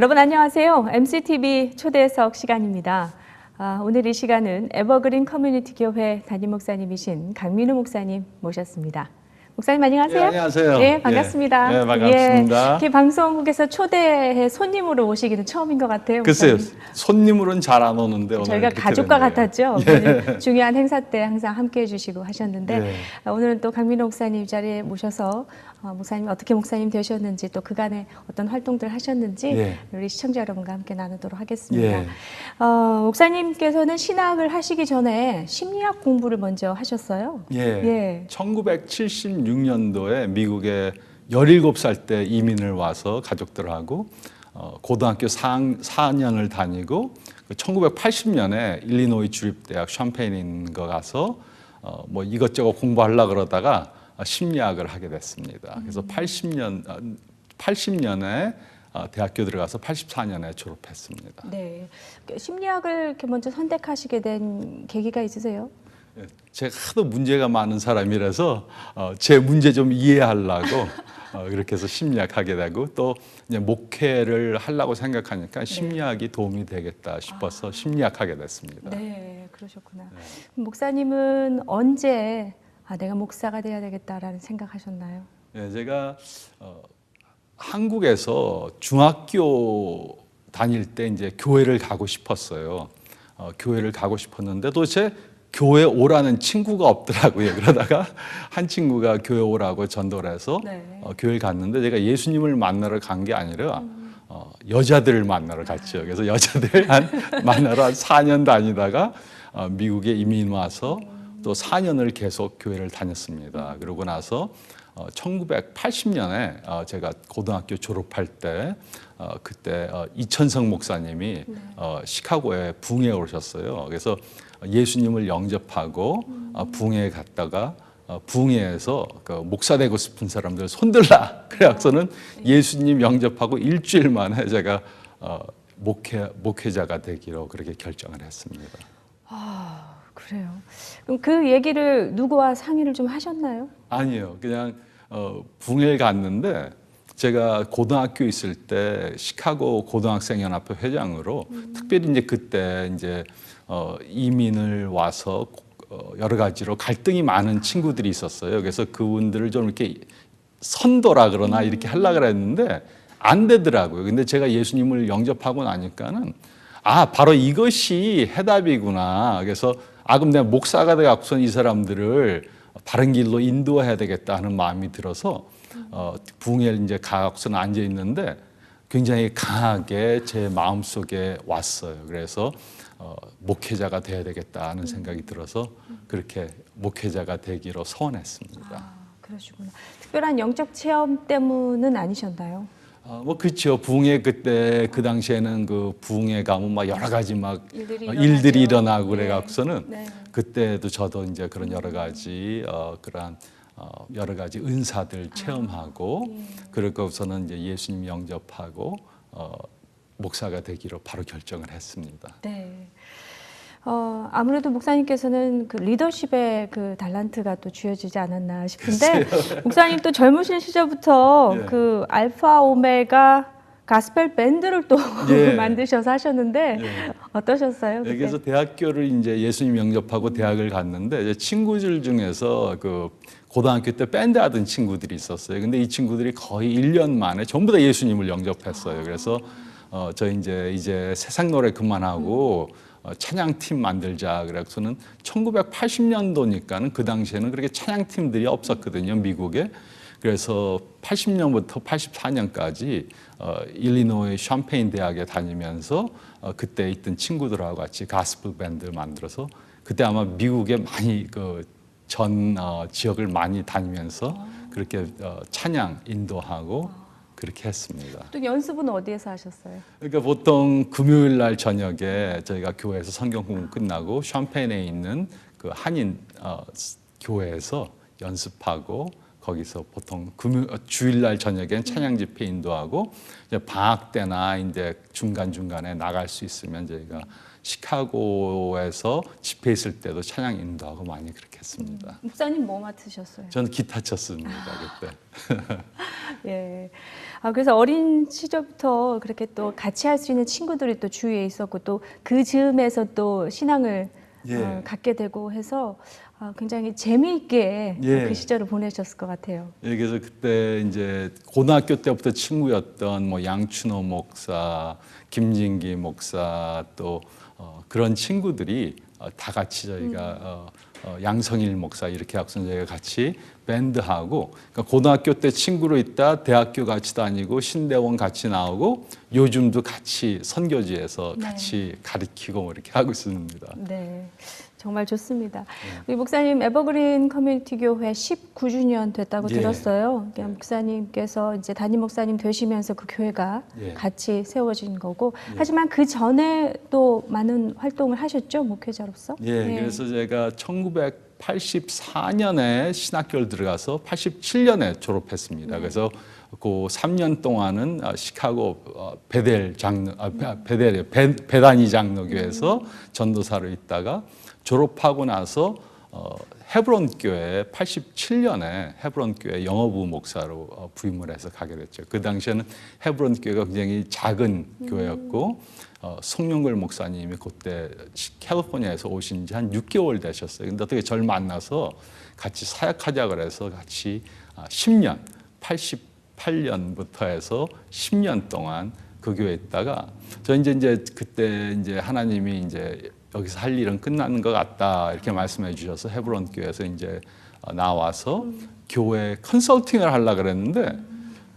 여러분 안녕하세요. MCTV 초대석 시간입니다. 아, 오늘 이 시간은 에버그린 커뮤니티 교회 담임 목사님이신 강민우 목사님 모셨습니다. 목사님 안녕하세요. 예, 안녕하세요. 예, 반갑습니다. 예, 예, 반갑습니다. 예, 이렇게 방송국에서 초대해 손님으로 오시기는 처음인 것 같아요. 글쎄요, 목사님. 손님으로 잘안 오는데 저희가 가족과 됐네요. 같았죠. 예. 중요한 행사 때 항상 함께 해 주시고 하셨는데 예. 아, 오늘은 또 강민호 목사님 이 자리에 모셔서 어, 목사님 어떻게 목사님 되셨는지 또 그간에 어떤 활동들 하셨는지 예. 우리 시청자 여러분과 함께 나누도록 하겠습니다. 예. 어, 목사님께서는 신학을 하시기 전에 심리학 공부를 먼저 하셨어요. 예. 예. 1976년도에 미국에 17살 때 이민을 와서 가족들하고 어, 고등학교 4, 4년을 다니고 그 1980년에 일리노이 주립대학 샴페인에 있는 거 가서 어, 뭐 이것저것 공부하려 그러다가 어, 심리학을 하게 됐습니다. 그래서 80년 어, 80년에 어, 대학교 들어가서 84년에 졸업했습니다. 네. 심리학을 이렇게 먼저 선택하시게 된 계기가 있으세요? 예, 제가 하도 문제가 많은 사람이라서 어, 제 문제 좀 이해하려고 어, 그렇게 해서 심리학 하게 되고 또 목회를 하려고 생각하니까 심리학이 도움이 되겠다 싶어서 심리학 하게 됐습니다. 네, 그러셨구나. 그럼 목사님은 언제 아, 내가 목사가 돼야 되겠다라는 생각하셨나요? 예, 제가 어, 한국에서 중학교 다닐 때 이제 교회를 가고 싶었어요. 어, 교회를 가고 싶었는데 도대체 교회 오라는 친구가 없더라고요. 그러다가 한 친구가 교회 오라고 전도를 해서 네. 어, 교회를 갔는데 제가 예수님을 만나러 간 게 아니라 어, 여자들을 만나러 갔죠. 그래서 여자들 한 만나러 한 4년 다니다가 어, 미국에 이민 와서 또 4년을 계속 교회를 다녔습니다. 그러고 나서 어, 1980년에 어, 제가 고등학교 졸업할 때 어, 그때 어, 이천성 목사님이 어, 시카고에 붕에 오셨어요. 그래서 예수님을 영접하고 어, 붕에 갔다가 어, 붕에에서 그 목사 되고 싶은 사람들 손들라. 그래서는 예수님 영접하고 일주일 만에 제가 어, 목회 목회자가 되기로 그렇게 결정을 했습니다. 아, 그래요. 그럼 그 얘기를 누구와 상의를 좀 하셨나요? 아니요, 그냥 어, 붕에 갔는데 제가 고등학교 있을 때 시카고 고등학생 연합회 회장으로 특별히 이제 그때 이제 어, 이민을 와서 어, 여러 가지로 갈등이 많은 친구들이 있었어요. 그래서 그분들을 좀 이렇게 선도라 그러나 이렇게 하려 그랬는데 안 되더라고요. 근데 제가 예수님을 영접하고 나니까는 아 바로 이것이 해답이구나. 그래서 아 그럼 내가 목사가 돼갖고선 이 사람들을 바른 길로 인도해야 되겠다 하는 마음이 들어서 어, 붕에 이제 가갖고선 앉아 있는데 굉장히 강하게 제 마음 속에 왔어요. 그래서 어, 목회자가 돼야 되겠다 하는 생각이 들어서 그렇게 목회자가 되기로 소원했습니다. 아, 그러시구나. 특별한 영적 체험 때문은 아니셨나요? 어, 뭐 그렇죠. 붕에 그때 그 당시에는 그 붕에 가면 막 여러 가지 막 일들이 어. 일들이 일어나고 네. 그래갖고서는 네. 그때도 저도 이제 그런 여러 가지 어, 그러한 어, 여러 가지 은사들 체험하고 그러고서는 이제 예수님 영접하고 어, 목사가 되기로 바로 결정을 했습니다. 네. 어, 아무래도 목사님께서는 그 리더십의 그 달란트가 또 주어지지 않았나 싶은데 목사님 또 젊으신 시절부터 예. 그 알파 오메가 가스펠 밴드를 또 예. 만드셔서 하셨는데 예. 어떠셨어요? 그때? 여기서 대학교를 이제 예수님 영접하고 대학을 갔는데 친구들 중에서 그 고등학교 때 밴드 하던 친구들이 있었어요. 근데 이 친구들이 거의 1년 만에 전부 다 예수님을 영접했어요. 그래서 어, 저 이제 이제 세상 노래 그만하고 어, 찬양팀 만들자 그래서는 1980년도니까는 그 당시에는 그렇게 찬양팀들이 없었거든요, 미국에. 그래서 80년부터 84년까지 어, 일리노이 샴페인 대학에 다니면서 어, 그때 있던 친구들하고 같이 가스펠 밴드를 만들어서 그때 아마 미국에 많이 그전 어, 지역을 많이 다니면서 그렇게 어, 찬양 인도하고 그렇게 했습니다. 또 연습은 어디에서 하셨어요? 그러니까 보통 금요일 날 저녁에 저희가 교회에서 성경 공부 끝나고 샴페인에 있는 그 한인 어, 스- 교회에서 연습하고 거기서 보통 금요 어, 주일 날 저녁엔 찬양 집회 인도하고 이제 방학 때나 이제 중간 중간에 나갈 수 있으면 저희가 시카고에서 집회 있을 때도 찬양 인도하고 많이 그렇게 했습니다. 목사님 뭐 맡으셨어요? 저는 기타 쳤습니다 그때. 예. 아, 그래서 어린 시절부터 그렇게 또 같이 할 수 있는 친구들이 또 주위에 있었고 또 그 즈음에서 또 신앙을 예. 어, 갖게 되고 해서 아, 굉장히 재미있게 예. 그 시절을 보내셨을 것 같아요. 예, 그래서 그때 이제 고등학교 때부터 친구였던 뭐 양춘호 목사, 김진기 목사 또 어, 그런 친구들이 어, 다 같이 저희가 어, 어, 양성일 목사 이렇게 학생 저희가 같이 밴드하고 그러니까 고등학교 때 친구로 있다 대학교 같이 다니고 신대원 같이 나오고 요즘도 같이 선교지에서 네. 같이 가르치고 뭐 이렇게 하고 있습니다. 네. 정말 좋습니다. 네. 우리 목사님 에버그린 커뮤니티 교회 19주년 됐다고 예. 들었어요. 그냥 목사님께서 이제 담임 목사님 되시면서 그 교회가 예. 같이 세워진 거고 예. 하지만 그 전에 또 많은 활동을 하셨죠 목회자로서. 예, 네. 그래서 제가 1984년에 신학교를 들어가서 87년에 졸업했습니다. 그래서 그 3년 동안은 아, 시카고 어, 베델 장로, 아, 베- 베델이요, 베, 베다니 장로교에서 전도사로 있다가 졸업하고 나서 어, 헤브론 교회 87년에 헤브론 교회 영어부 목사로 어, 부임을 해서 가게 됐죠. 그 당시에는 헤브론 교회가 굉장히 작은 교회였고 어, 송영걸 목사님이 그때 시- 캘리포니아에서 오신 지 한 6개월 되셨어요. 근데 어떻게 절 만나서 같이 사역하자 그래서 같이 아, 10년 88년부터 해서 10년 동안 그 교회에 있다가 저 이제 이제 그때 이제 하나님이 이제 여기서 할 일은 끝나는 것 같다 이렇게 말씀해 주셔서 헤브론 교회에서 이제 어, 나와서 교회 컨설팅을 하려 그랬는데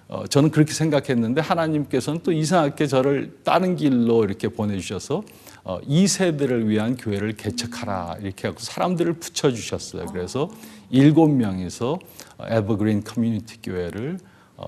어, 저는 그렇게 생각했는데 하나님께서는 또 이상하게 저를 다른 길로 이렇게 보내주셔서 어, 2세들을 위한 교회를 개척하라 이렇게 하고 사람들을 붙여주셨어요. 그래서 일곱 명이서 어, 에버그린 커뮤니티 교회를 어,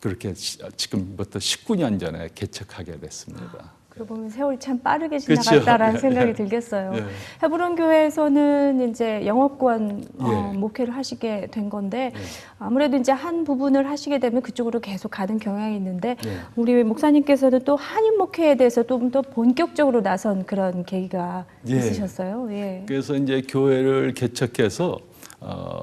그렇게 시- 지금부터 19년 전에 개척하게 됐습니다. 그러고 보면 세월이 참 빠르게 그렇죠. 지나갔다라는 예, 생각이 예. 들겠어요. 예. 헤브론 교회에서는 이제 영어권 어, 예. 목회를 하시게 된 건데 예. 아무래도 이제 한 부분을 하시게 되면 그쪽으로 계속 가는 경향이 있는데 예. 우리 목사님께서는 또 한인 목회에 대해서 좀 더 본격적으로 나선 그런 계기가 예. 있으셨어요. 예. 그래서 이제 교회를 개척해서 어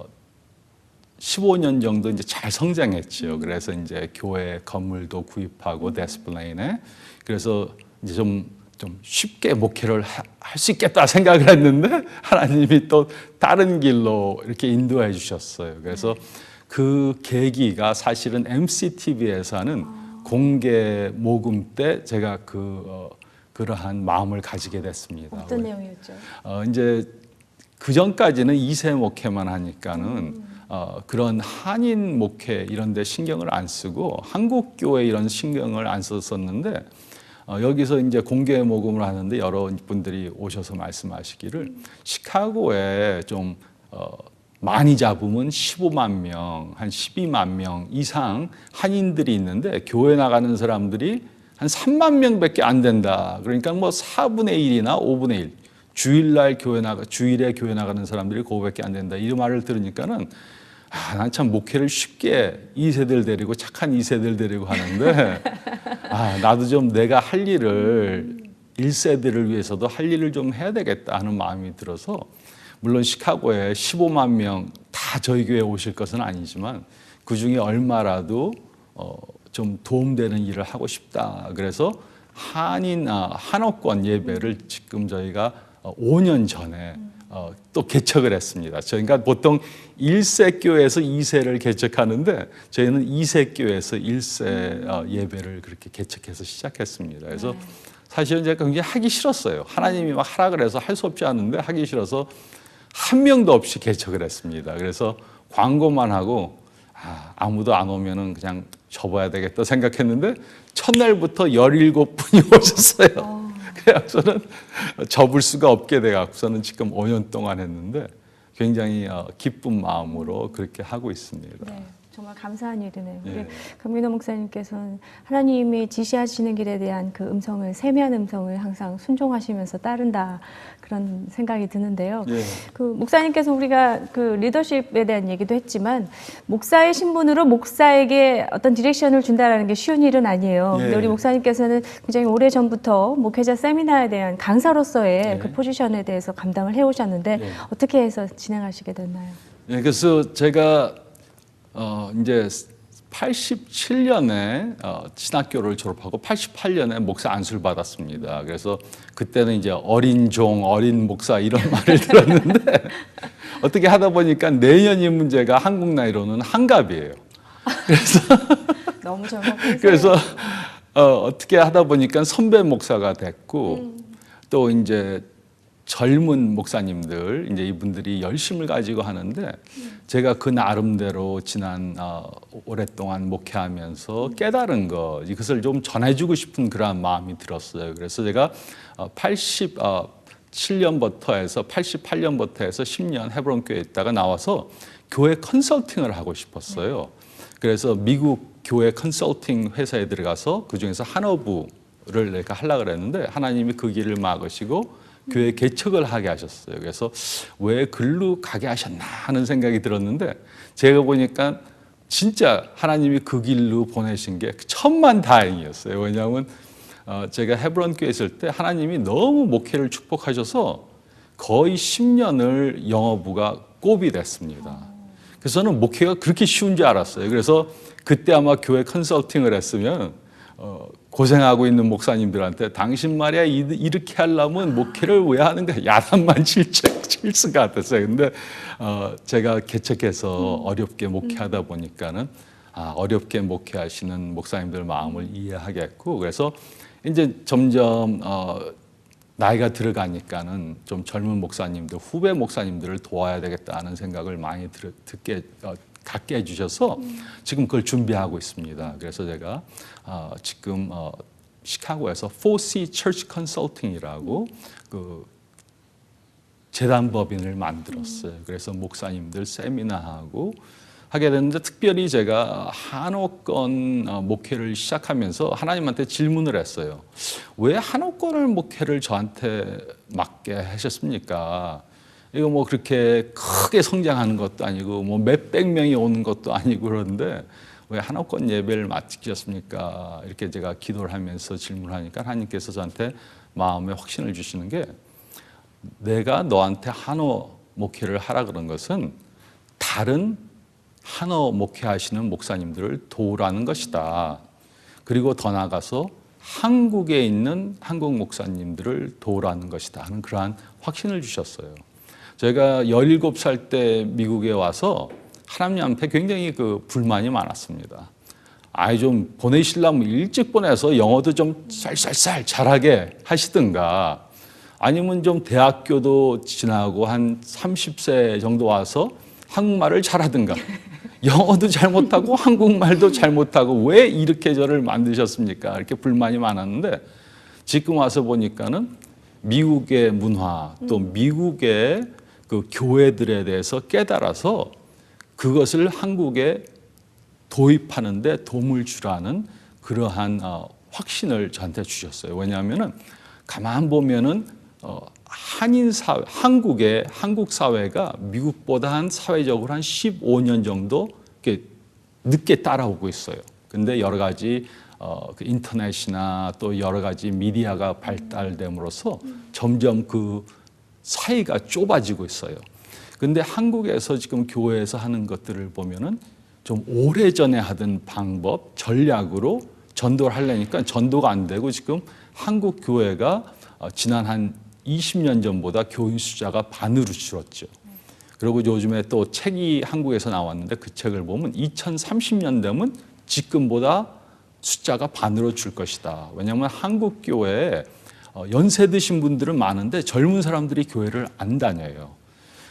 15년 정도 이제 잘 성장했지요. 그래서 이제 교회 건물도 구입하고 데스플레인에 그래서 이제 좀, 좀 쉽게 목회를 할 수 있겠다 생각을 했는데 하나님이 또 다른 길로 이렇게 인도해 주셨어요. 그래서 그 계기가 사실은 MCTV에서 하는 공개 모금 때 제가 그 어, 그러한 마음을 가지게 됐습니다. 어떤 내용이었죠? 어, 이제 그 전까지는 이세 목회만 하니까는 어, 그런 한인 목회 이런 데 신경을 안 쓰고 한국 교회 이런 신경을 안 썼었는데 어, 여기서 이제 공개 모금을 하는데 여러 분들이 오셔서 말씀하시기를 시카고에 좀 어, 많이 잡으면 15만 명, 한 12만 명 이상 한인들이 있는데 교회 나가는 사람들이 한 3만 명밖에 안 된다. 그러니까 뭐 4분의 1이나 5분의 1. 주일날 교회 나가 주일에 교회 나가는 사람들이 그거밖에 안 된다. 이 말을 들으니까는 아, 난참 목회를 쉽게 2세들 데리고 착한 2세들 데리고 하는데 아, 나도 좀 내가 할 일을 1세들을 위해서도 할 일을 좀 해야 되겠다 하는 마음이 들어서 물론 시카고에 15만 명 다 저희 교회에 오실 것은 아니지만 그 중에 얼마라도 어, 좀 도움되는 일을 하고 싶다. 그래서 한인 아, 한옥권 예배를 지금 저희가 어, 5년 전에 어, 또 개척을 했습니다. 저희가 보통 1세 교회에서 2세를 개척하는데 저희는 2세 교회에서 1세 어, 예배를 그렇게 개척해서 시작했습니다. 그래서 사실은 제가 굉장히 하기 싫었어요. 하나님이 막 하라 그래서 할 수 없지 않은데 하기 싫어서 한 명도 없이 개척을 했습니다. 그래서 광고만 하고 아, 아무도 안 오면은 그냥 접어야 되겠다 생각했는데 첫날부터 17분이 오셨어요. 그래서는 접을 수가 없게 돼갖고서는 지금 5년 동안 했는데 굉장히 어, 기쁜 마음으로 그렇게 하고 있습니다. 네, 정말 감사한 일이네요. 예. 우리 강민호 목사님께서는 하나님이 지시하시는 길에 대한 그 음성을 세미한 음성을 항상 순종하시면서 따른다 그런 생각이 드는데요. 예. 그 목사님께서 우리가 그 리더십에 대한 얘기도 했지만 목사의 신분으로 목사에게 어떤 디렉션을 준다라는 게 쉬운 일은 아니에요. 예. 근데 우리 목사님께서는 굉장히 오래 전부터 목회자 세미나에 대한 강사로서의 예. 그 포지션에 대해서 감당을 해오셨는데 예. 어떻게 해서 진행하시게 됐나요? 예, 그래서 제가 어 이제 87년에 어, 신학교를 졸업하고 88년에 목사 안수를 받았습니다. 그래서 그때는 이제 어린 종, 어린 목사 이런 말을 들었는데 어떻게 하다 보니까 내년이 문제가 한국 나이로는 한갑이에요. 너무 젊어. 그래서 어, 어떻게 하다 보니까 선배 목사가 됐고 또 이제 젊은 목사님들 이제 이분들이 열심을 가지고 하는데 제가 그 나름대로 지난 어, 오랫동안 목회하면서 깨달은 거 이것을 좀 전해주고 싶은 그러한 마음이 들었어요. 그래서 제가 어, 80 어, 7년부터 해서 88년부터 해서 10년 헤브론 교회에 있다가 나와서 교회 컨설팅을 하고 싶었어요. 그래서 미국 교회 컨설팅 회사에 들어가서 그 중에서 한어부를 내가 하려고 그랬는데 하나님이 그 길을 막으시고 교회 개척을 하게 하셨어요. 그래서 왜 글로 가게 하셨나 하는 생각이 들었는데 제가 보니까 진짜 하나님이 그 길로 보내신 게 천만 다행이었어요. 왜냐하면 어, 제가 헤브론 교회 있을 때 하나님이 너무 목회를 축복하셔서 거의 10년을 영어부가 꼽이 됐습니다. 그래서 저는 목회가 그렇게 쉬운 줄 알았어요. 그래서 그때 아마 교회 컨설팅을 했으면 어, 고생하고 있는 목사님들한테 당신 말이야 이- 이렇게 하려면 목회를 왜 하는가 야단만 칠것 같았어요. 근데 어, 제가 개척해서 어렵게 목회하다 보니까는 아, 어렵게 목회하시는 목사님들 마음을 이해하겠고 그래서 이제 점점 어, 나이가 들어가니까는 좀 젊은 목사님들 후배 목사님들을 도와야 되겠다는 생각을 많이 들, 듣게 어, 갖게 해주셔서 지금 그걸 준비하고 있습니다. 그래서 제가 어, 지금 어, 시카고에서 4C Church Consulting이라고 그 재단 법인을 만들었어요. 그래서 목사님들 세미나하고 하게 됐는데 특별히 제가 한옥권 어, 목회를 시작하면서 하나님한테 질문을 했어요. 왜 한옥권을 목회를 저한테 맡게 하셨습니까? 이거 뭐 그렇게 크게 성장하는 것도 아니고 뭐 몇백 명이 오는 것도 아니고 그런데 왜 한옥권 예배를 맡기셨습니까? 이렇게 제가 기도를 하면서 질문하니까 하나님께서 저한테 마음에 확신을 주시는 게 내가 너한테 한어 목회를 하라 그런 것은 다른 한어 목회하시는 목사님들을 도우라는 것이다. 그리고 더 나아가서 한국에 있는 한국 목사님들을 도우라는 것이다 하는 그러한 확신을 주셨어요. 제가 17살 때 미국에 와서 하나님한테 굉장히 그 불만이 많았습니다. 아이 좀 보내시려면 일찍 보내서 영어도 좀 쌀쌀쌀 잘하게 하시든가 아니면 좀 대학교도 지나고 한 30세 정도 와서 한국말을 잘하든가 영어도 잘 못하고 한국말도 잘 못하고 왜 이렇게 저를 만드셨습니까? 이렇게 불만이 많았는데 지금 와서 보니까는 미국의 문화 또 미국의 그 교회들에 대해서 깨달아서 그것을 한국에 도입하는데 도움을 주라는 그러한 어, 확신을 저한테 주셨어요. 왜냐하면은 가만 보면은 어, 한인 사회, 한국의 한국 사회가 미국보다 한 사회적으로 한 15년 정도 이렇게 늦게 따라오고 있어요. 근데 여러 가지 어, 그 인터넷이나 또 여러 가지 미디어가 발달됨으로써 점점 그 사이가 좁아지고 있어요. 근데 한국에서 지금 교회에서 하는 것들을 보면은 좀 오래전에 하던 방법, 전략으로 전도를 하려니까 전도가 안 되고 지금 한국 교회가 어, 지난 한 20년 전보다 교인 숫자가 반으로 줄었죠. 그리고 요즘에 또 책이 한국에서 나왔는데 그 책을 보면 2030년 되면 지금보다 숫자가 반으로 줄 것이다. 왜냐하면 한국 교회에 어, 연세 드신 분들은 많은데 젊은 사람들이 교회를 안 다녀요.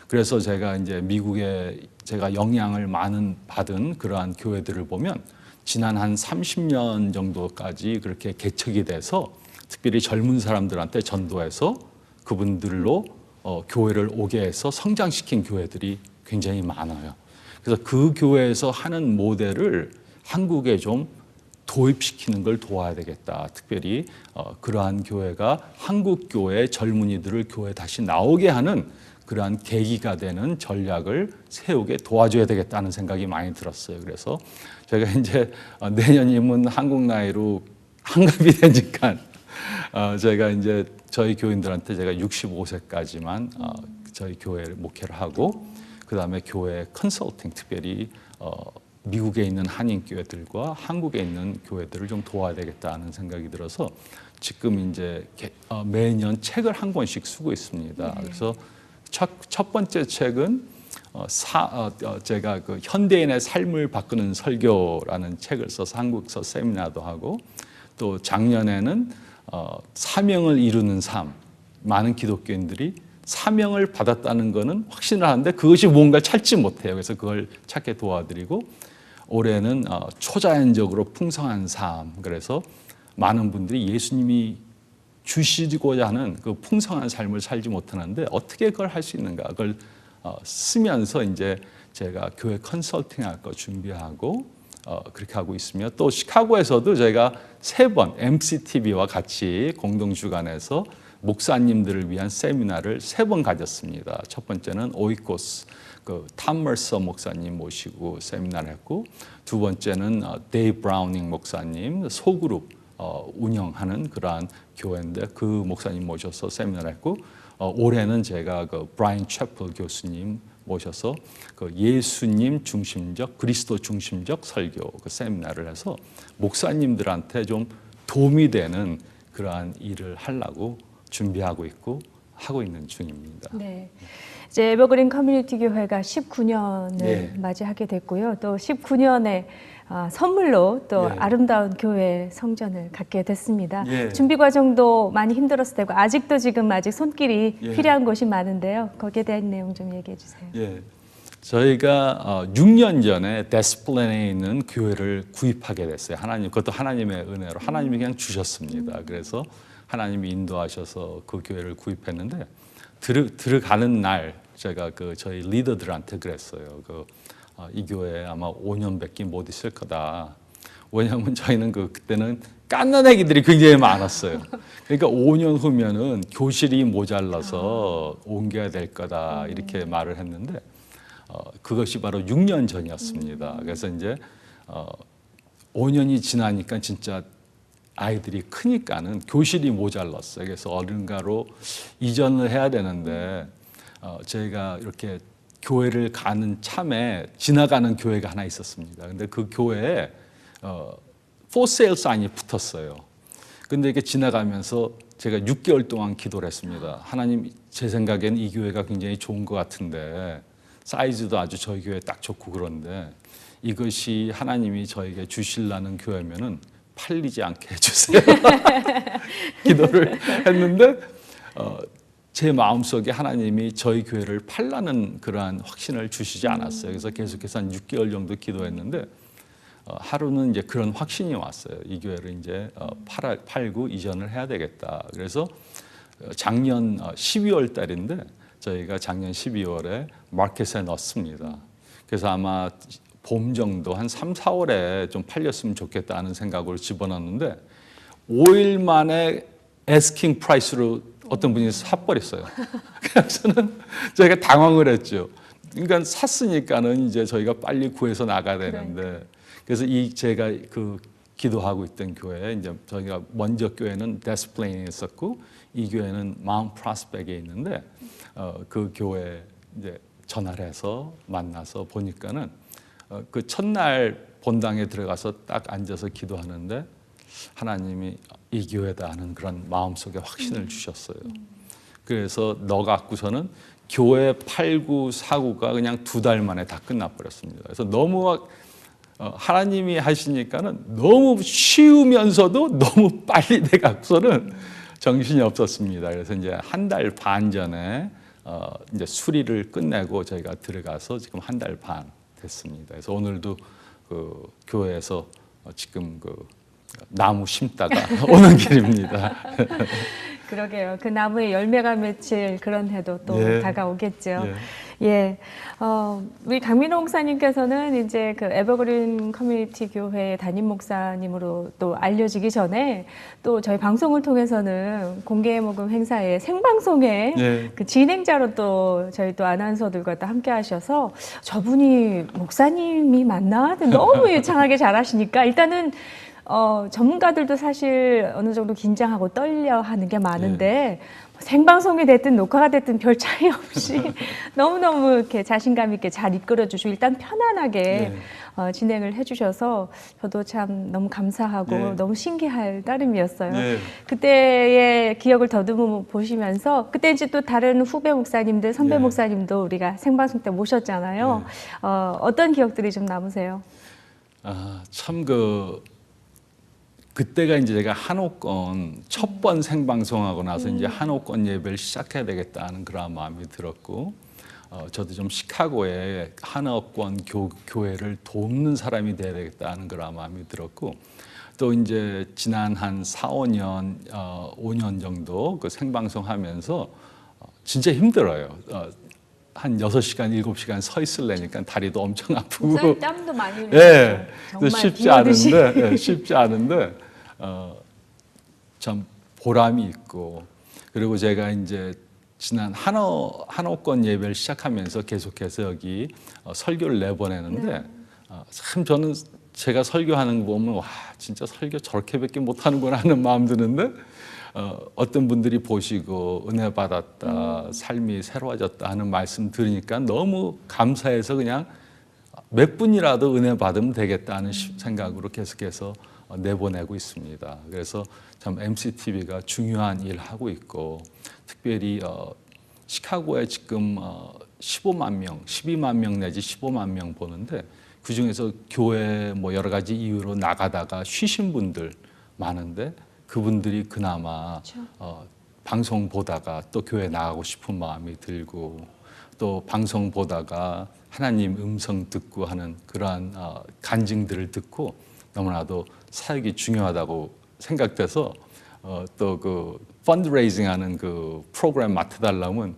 그래서 제가 이제 미국에 제가 영향을 많은 받은 그러한 교회들을 보면 지난 한 30년 정도까지 그렇게 개척이 돼서 특별히 젊은 사람들한테 전도해서 그분들로 어, 교회를 오게 해서 성장시킨 교회들이 굉장히 많아요. 그래서 그 교회에서 하는 모델을 한국에 좀 도입시키는 걸 도와야 되겠다. 특별히 어, 그러한 교회가 한국 교회 젊은이들을 교회 다시 나오게 하는 그러한 계기가 되는 전략을 세우게 도와줘야 되겠다는 생각이 많이 들었어요. 그래서 제가 이제 어, 내년이면 한국 나이로 한갑이 되니까 어, 제가 이제 저희 교인들한테 제가 65세까지만 어, 저희 교회 목회를 하고 그 다음에 교회 컨설팅 특별히 어, 미국에 있는 한인 교회들과 한국에 있는 교회들을 좀 도와야 되겠다는 생각이 들어서 지금 이제 개- 어, 매년 책을 한 권씩 쓰고 있습니다. 그래서 첫, 첫 번째 책은 어, 사, 어, 어, 제가 그 현대인의 삶을 바꾸는 설교라는 책을 써서 한국서 세미나도 하고 또 작년에는 어, 사명을 이루는 삶 많은 기독교인들이 사명을 받았다는 것은 확신을 하는데 그것이 뭔가 찾지 못해요. 그래서 그걸 찾게 도와드리고 올해는 어, 초자연적으로 풍성한 삶. 그래서 많은 분들이 예수님이 주시고자 하는 그 풍성한 삶을 살지 못하는데 어떻게 그걸 할 수 있는가? 그걸 어, 쓰면서 이제 제가 교회 컨설팅 할 거 준비하고 어, 그렇게 하고 있으며 또 시카고에서도 저희가 세 번 MCTV와 같이 공동 주관해서 목사님들을 위한 세미나를 세 번 가졌습니다. 첫 번째는 오이코스 그 탐머서 목사님 모시고 세미나를 했고 두 번째는 어, 데이 브라우닝 목사님 소그룹 어, 운영하는 그러한 교회인데 그 목사님 모셔서 세미나를 했고 어, 올해는 제가 그 브라인 채플 교수님 모셔서 그 예수님 중심적 그리스도 중심적 설교 그 세미나를 해서 목사님들한테 좀 도움이 되는 그러한 일을 하려고 준비하고 있고 하고 있는 중입니다. 네. 이제 에버그린 커뮤니티 교회가 19년을 예. 맞이하게 됐고요. 또 19년에 아, 선물로 또 예. 아름다운 교회 성전을 갖게 됐습니다. 예. 준비 과정도 많이 힘들었을 테고 아직도 지금 아직 손길이 예. 필요한 곳이 많은데요. 거기에 대한 내용 좀 얘기해 주세요. 예. 저희가 어, 6년 전에 데스플레네에 있는 교회를 구입하게 됐어요. 하나님 그것도 하나님의 은혜로 하나님이 그냥 주셨습니다. 그래서 하나님이 인도하셔서 그 교회를 구입했는데 들어, 들어가는 날 제가 그 저희 리더들한테 그랬어요. 그, 어, 이 교회 아마 5년밖에 못 있을 거다. 왜냐하면 저희는 그 그때는 깐난 애기들이 굉장히 많았어요. 그러니까 5년 후면은 교실이 모자라서 옮겨야 될 거다 이렇게 말을 했는데 어, 그것이 바로 6년 전이었습니다. 그래서 이제 어, 5년이 지나니까 진짜 아이들이 크니까는 교실이 모자랐어요. 그래서 어른가로 이전을 해야 되는데 어, 저희가 이렇게 교회를 가는 참에 지나가는 교회가 하나 있었습니다. 근데 그 교회에 어, for sale 사인이 붙었어요. 근데 이렇게 지나가면서 제가 6개월 동안 기도를 했습니다. 하나님, 제 생각엔 이 교회가 굉장히 좋은 것 같은데 사이즈도 아주 저희 교회 딱 좋고 그런데 이것이 하나님이 저에게 주실라는 교회면은 팔리지 않게 해주세요. 기도를 했는데 어, 제 마음속에 하나님이 저희 교회를 팔라는 그러한 확신을 주시지 않았어요. 그래서 계속해서 한 6개월 정도 기도했는데 어, 하루는 이제 그런 확신이 왔어요. 이 교회를 이제 어, 팔아, 팔고 이전을 해야 되겠다. 그래서 어, 작년 어, 12월 달인데 저희가 작년 12월에 마켓에 넣습니다. 그래서 아마 봄 정도 한 3, 4월에 좀 팔렸으면 좋겠다는 생각으로 집어넣었는데 5일 만에 에스킹 프라이스로 어떤 분이 사버렸어요. 그래서는 저희가 당황을 했죠. 그러니까 샀으니까는 이제 저희가 빨리 구해서 나가야 되는데 그래서 이 제가 그 기도하고 있던 교회 이제 저희가 먼저 교회는 데스플레인에 있었고 이 교회는 마운 프라스백에 있는데 어, 그 교회 이제 전화를 해서 만나서 보니까는 어, 그 첫날 본당에 들어가서 딱 앉아서 기도하는데 하나님이 이 교회다 하는 그런 마음속에 확신을 주셨어요. 그래서 너 갖고서는 교회 팔구 사구가 그냥 두 달 만에 다 끝나버렸습니다. 그래서 너무 막 어, 하나님이 하시니까는 너무 쉬우면서도 너무 빨리 돼 갖고서는 정신이 없었습니다. 그래서 이제 한 달 반 전에 어, 이제 수리를 끝내고 저희가 들어가서 지금 한 달 반 됐습니다. 그래서 오늘도 그 교회에서 어, 지금 그 나무 심다가 오는 길입니다. 그러게요. 그 나무에 열매가 맺힐 그런 해도 또 예. 다가오겠죠. 예. 예. 어, 우리 강민호 목사님께서는 이제 그 에버그린 커뮤니티 교회 담임 목사님으로 또 알려지기 전에 또 저희 방송을 통해서는 공개 모금 행사의 생방송에 예. 그 진행자로 또 저희 또 아나운서들과 또 함께 하셔서 저분이 목사님이 맞나? 너무 유창하게 잘 하시니까 일단은 어, 전문가들도 사실 어느 정도 긴장하고 떨려 하는 게 많은데 네. 뭐 생방송이 됐든 녹화가 됐든 별 차이 없이 너무너무 이렇게 자신감 있게 잘 이끌어 주시고 일단 편안하게 네. 어, 진행을 해 주셔서 저도 참 너무 감사하고 네. 너무 신기할 따름이었어요. 네. 그때의 기억을 더듬어 보시면서 그때 이제 또 다른 후배 목사님들, 선배 네. 목사님도 우리가 생방송 때 모셨잖아요. 어, 어떤 기억들이 좀 남으세요? 아, 참그 그때가 이제 제가 한옥권 첫 번 생방송하고 나서 이제 한옥권 예배를 시작해야 되겠다는 그런 마음이 들었고 어, 저도 좀 시카고에 한옥권 교, 교회를 돕는 사람이 돼야 되겠다는 그런 마음이 들었고 또 이제 지난 한 4, 5년, 어, 5년 정도 그 생방송 하면서 어, 진짜 힘들어요. 어, 한 6시간, 7시간 서 있으려니까 다리도 엄청 아프고 땀도 많이 흘리고 예, 쉽지. 않은데, 예, 쉽지 않은데, 어, 참 보람이 있고, 그리고 제가 이제 지난 한어, 한어권 예배를 시작하면서 계속해서 여기 어, 설교를 내보내는데, 어, 참 저는 제가 설교하는 거 보면, 와, 진짜 설교 저렇게밖에 못하는구나 하는 마음 드는데, 어, 어떤 분들이 보시고 은혜 받았다, 삶이 새로워졌다 하는 말씀 들으니까 너무 감사해서 그냥 몇 분이라도 은혜 받으면 되겠다는 시- 생각으로 계속해서 어, 내보내고 있습니다. 그래서 참 MCTV가 중요한 일 하고 있고 특별히 어, 시카고에 지금 어, 15만 명, 12만 명 내지 15만 명 보는데 그 중에서 교회 뭐 여러 가지 이유로 나가다가 쉬신 분들 많은데 그분들이 그나마 어, 방송 보다가 또 교회 나가고 싶은 마음이 들고 또 방송 보다가 하나님 음성 듣고 하는 그러한 어, 간증들을 듣고 너무나도 사역이 중요하다고 생각돼서 어, 또그 펀드레이징 하는 그 프로그램 맡아달라면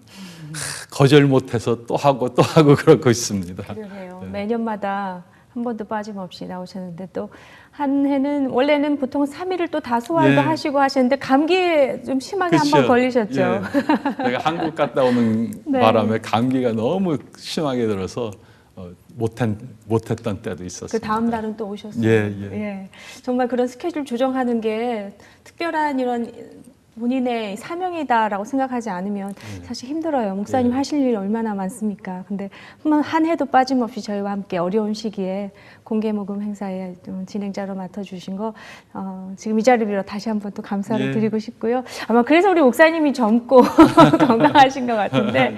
하, 거절 못해서 또 하고 또 하고 그러고 있습니다. 그러네요. 네. 매년마다 한 번도 빠짐없이 나오셨는데 또 한 해는 원래는 보통 3일을 또 다소활도 예. 하시고 하셨는데 감기에 좀 심하게 한 번? 걸리셨죠. 예. 내가 한국 갔다 오는 네. 바람에 감기가 너무 심하게 들어서 어, 못한, 못했던 때도 있었습니다. 그 다음 날은 또 오셨어요. 예, 예. 정말 그런 스케줄 조정하는 게 특별한 이런 본인의 사명이다라고 생각하지 않으면 사실 힘들어요. 목사님 예. 하실 일이 얼마나 많습니까? 근데 한 해도 빠짐없이 저희와 함께 어려운 시기에 공개 모금 행사에 좀 진행자로 맡아주신 거 어, 지금 이 자리를 빌어 다시 한번 또 감사를 예. 드리고 싶고요. 아마 그래서 우리 목사님이 젊고 건강하신 것 같은데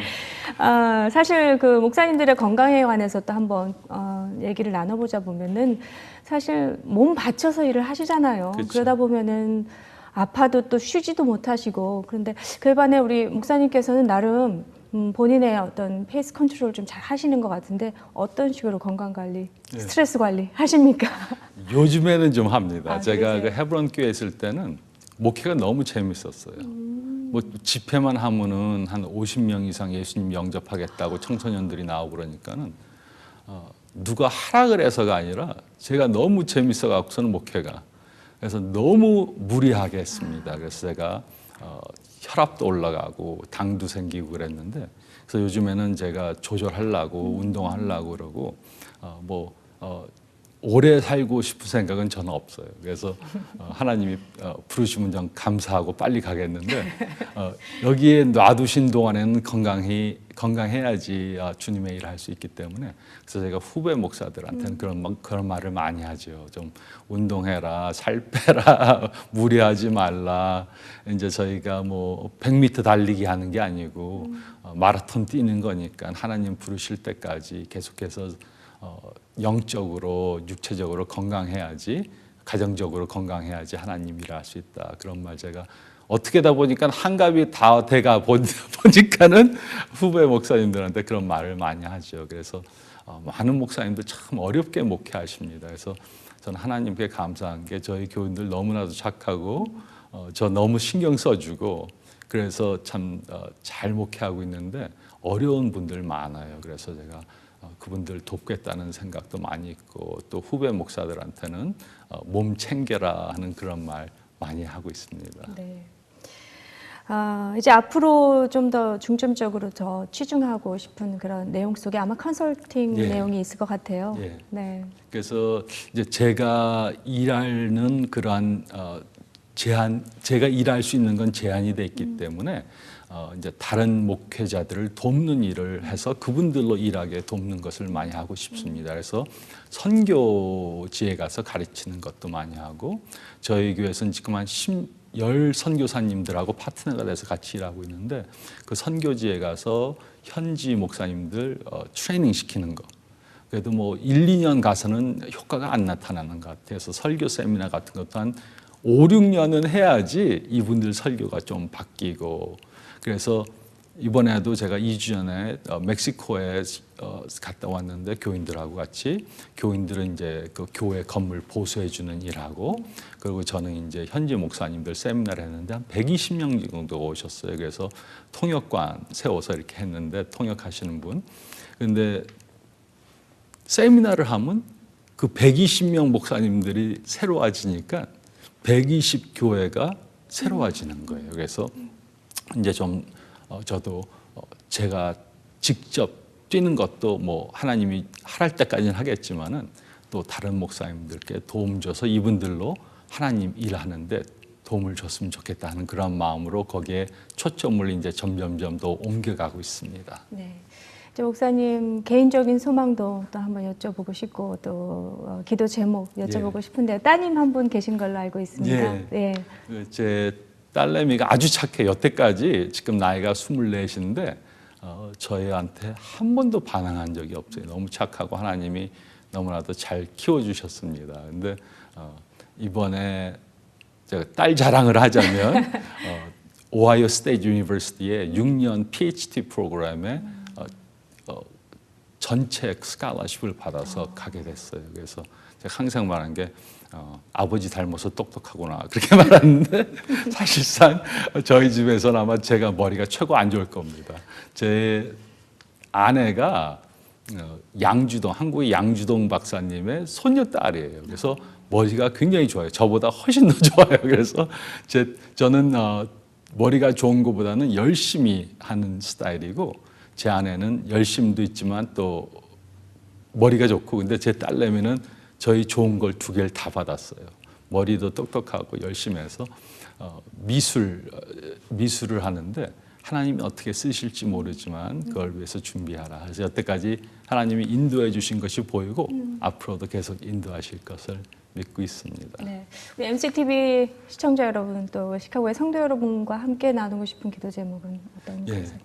아, 사실 그 목사님들의 건강에 관해서 또 한번 어, 얘기를 나눠보자 보면은 사실 몸 바쳐서 일을 하시잖아요. 그쵸. 그러다 보면은 아파도 또 쉬지도 못하시고 그런데 그에 반해 우리 목사님께서는 나름 음, 본인의 어떤 페이스 컨트롤 좀 잘 하시는 것 같은데 어떤 식으로 건강 관리, 네. 스트레스 관리 하십니까? 요즘에는 좀 합니다. 아, 제가 그? 헤브론 교회 있을 때는 목회가 너무 재밌었어요. 뭐 집회만 하면은 한 50명 이상 예수님 영접하겠다고 청소년들이 나오고 그러니까는 어, 누가 하라 그래서가 아니라 제가 너무 재밌어 갖고서는 목회가 그래서 너무 무리하게 했습니다. 그래서 제가 어, 혈압도 올라가고 당도 생기고 그랬는데 그래서 요즘에는 제가 조절하려고 운동하려고 그러고 어, 뭐 어, 오래 살고 싶은 생각은 저는 없어요. 그래서 어, 하나님이 어, 부르시면 좀 감사하고 빨리 가겠는데 어, 여기에 놔두신 동안에는 건강히 건강해야지 어, 주님의 일을 할 수 있기 때문에 그래서 제가 후배 목사들한테는 그런 막- 그런 말을 많이 하죠. 좀 운동해라, 살 빼라, 무리하지 말라. 이제 저희가 뭐 100m 달리기 하는 게 아니고 어, 마라톤 뛰는 거니까 하나님 부르실 때까지 계속해서 어, 영적으로 육체적으로 건강해야지 가정적으로 건강해야지 하나님 일할 수 있다 그런 말 제가 어떻게다 보니까 한갑이 다 돼가 보- 보니까는 후배 목사님들한테 그런 말을 많이 하죠. 그래서 어, 많은 목사님들 참 어렵게 목회하십니다. 그래서 저는 하나님께 감사한 게 저희 교인들 너무나도 착하고 어, 저 너무 신경 써주고 그래서 참 잘 목회하고 있는데 어려운 분들 많아요. 그래서 제가 어, 그분들 돕겠다는 생각도 많이 있고 또 후배 목사들한테는 어, 몸 챙겨라 하는 그런 말 많이 하고 있습니다. 네. 아, 이제 앞으로 좀 더 중점적으로 더 치중하고 싶은 그런 내용 속에 아마 컨설팅 예. 내용이 있을 것 같아요. 예. 네. 그래서 이제 제가 일하는 그러한 어, 제한, 제가 일할 수 있는 건 제한이 돼 있기 때문에 어, 이제 다른 목회자들을 돕는 일을 해서 그분들로 일하게 돕는 것을 많이 하고 싶습니다. 그래서 선교지에 가서 가르치는 것도 많이 하고 저희 교회에서는 지금 한 10, 열 선교사님들하고 파트너가 돼서 같이 일하고 있는데 그 선교지에 가서 현지 목사님들 어, 트레이닝 시키는 거. 그래도 뭐 1, 2년 가서는 효과가 안 나타나는 것 같아요. 그래서 설교 세미나 같은 것도 한 5, 6년은 해야지 이분들 설교가 좀 바뀌고 그래서 이번에도 제가 2주 전에 어, 멕시코에 어, 갔다 왔는데 교인들하고 같이 교인들은 이제 그 교회 건물 보수해 주는 일하고 그리고 저는 이제 현지 목사님들 세미나를 했는데 한 120명 정도 오셨어요. 그래서 통역관 세워서 이렇게 했는데 통역하시는 분. 근데 세미나를 하면 그 120명 목사님들이 새로워지니까 120 교회가 새로워지는 거예요. 그래서 이제 좀 어, 저도 어, 제가 직접 뛰는 것도 뭐 하나님이 하랄 때까지는 하겠지만은 또 다른 목사님들께 도움 줘서 이분들로 하나님 일하는데 도움을 줬으면 좋겠다는 그런 마음으로 거기에 초점을 이제 점점점 더 옮겨가고 있습니다. 네. 목사님 개인적인 소망도 또 한번 여쭤보고 싶고 또 어, 기도 제목 여쭤보고 싶은데 따님 한 분 계신 걸로 알고 있습니다. 예. 네. 그제 딸내미가 아주 착해. 여태까지 지금 나이가 24인데 어, 저희한테 한 번도 반항한 적이 없어요. 너무 착하고 하나님이 너무나도 잘 키워주셨습니다. 근데 어, 이번에 제가 딸 자랑을 하자면 어, 오하이오 스테이트 유니버시티의 6년 PhD 프로그램에 어, 어, 전체 스칼러십을 받아서 가게 됐어요. 그래서 제가 항상 말하는 게 어, 아버지 닮아서 똑똑하구나 그렇게 말하는데 사실상 저희 집에서는 아마 제가 머리가 최고 안 좋을 겁니다. 제 아내가 어, 양주동 한국의 양주동 박사님의 손녀 딸이에요. 그래서 머리가 굉장히 좋아요. 저보다 훨씬 더 좋아요. 그래서 제 저는 어, 머리가 좋은 것보다는 열심히 하는 스타일이고 제 아내는 열심도 있지만 또 머리가 좋고 근데 제 딸내미는 저희 좋은 걸 두 개를 다 받았어요. 머리도 똑똑하고 열심히 해서 어, 미술 어, 미술을 하는데 하나님이 어떻게 쓰실지 모르지만 그걸 위해서 준비하라. 그래서 여태까지 하나님이 인도해 주신 것이 보이고 앞으로도 계속 인도하실 것을 믿고 있습니다. 네. 우리 MCTV 시청자 여러분 또 시카고의 성도 여러분과 함께 나누고 싶은 기도 제목은 어떤 예. 것이세요?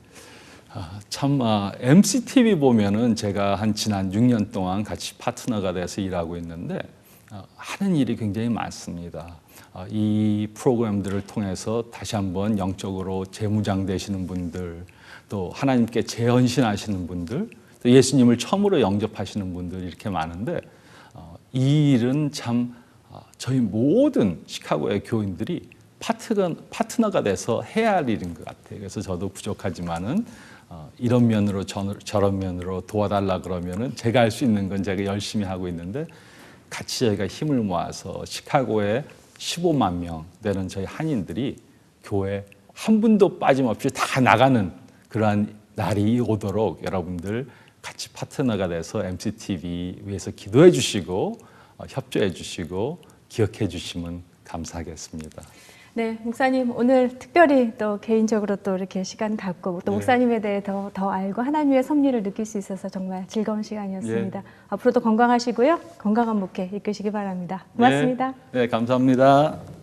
아, 참 아, MCTV 보면은 제가 한 지난 6년 동안 같이 파트너가 돼서 일하고 있는데 아, 하는 일이 굉장히 많습니다. 아, 이 프로그램들을 통해서 다시 한번 영적으로 재무장 되시는 분들, 또 하나님께 재헌신하시는 분들, 또 예수님을 처음으로 영접하시는 분들 이렇게 많은데 어, 이 일은 참 아, 저희 모든 시카고의 교인들이 파트가, 파트너가 돼서 해야 할 일인 것 같아요. 그래서 저도 부족하지만은 어, 이런 면으로 저, 저런 면으로 도와달라 그러면은 제가 할 수 있는 건 제가 열심히 하고 있는데 같이 저희가 힘을 모아서 시카고에 15만 명 되는 저희 한인들이 교회 한 분도 빠짐없이 다 나가는 그러한 날이 오도록 여러분들 같이 파트너가 돼서 MCTV 위해서 기도해 주시고 어, 협조해 주시고 기억해 주시면 감사하겠습니다. 네, 목사님 오늘 특별히 또 개인적으로 또 이렇게 시간 갖고 또 네. 목사님에 대해 더, 더 알고 하나님의 섭리를 느낄 수 있어서 정말 즐거운 시간이었습니다. 예. 앞으로도 건강하시고요. 건강한 목회 이끄시기 바랍니다. 고맙습니다. 네, 네 감사합니다.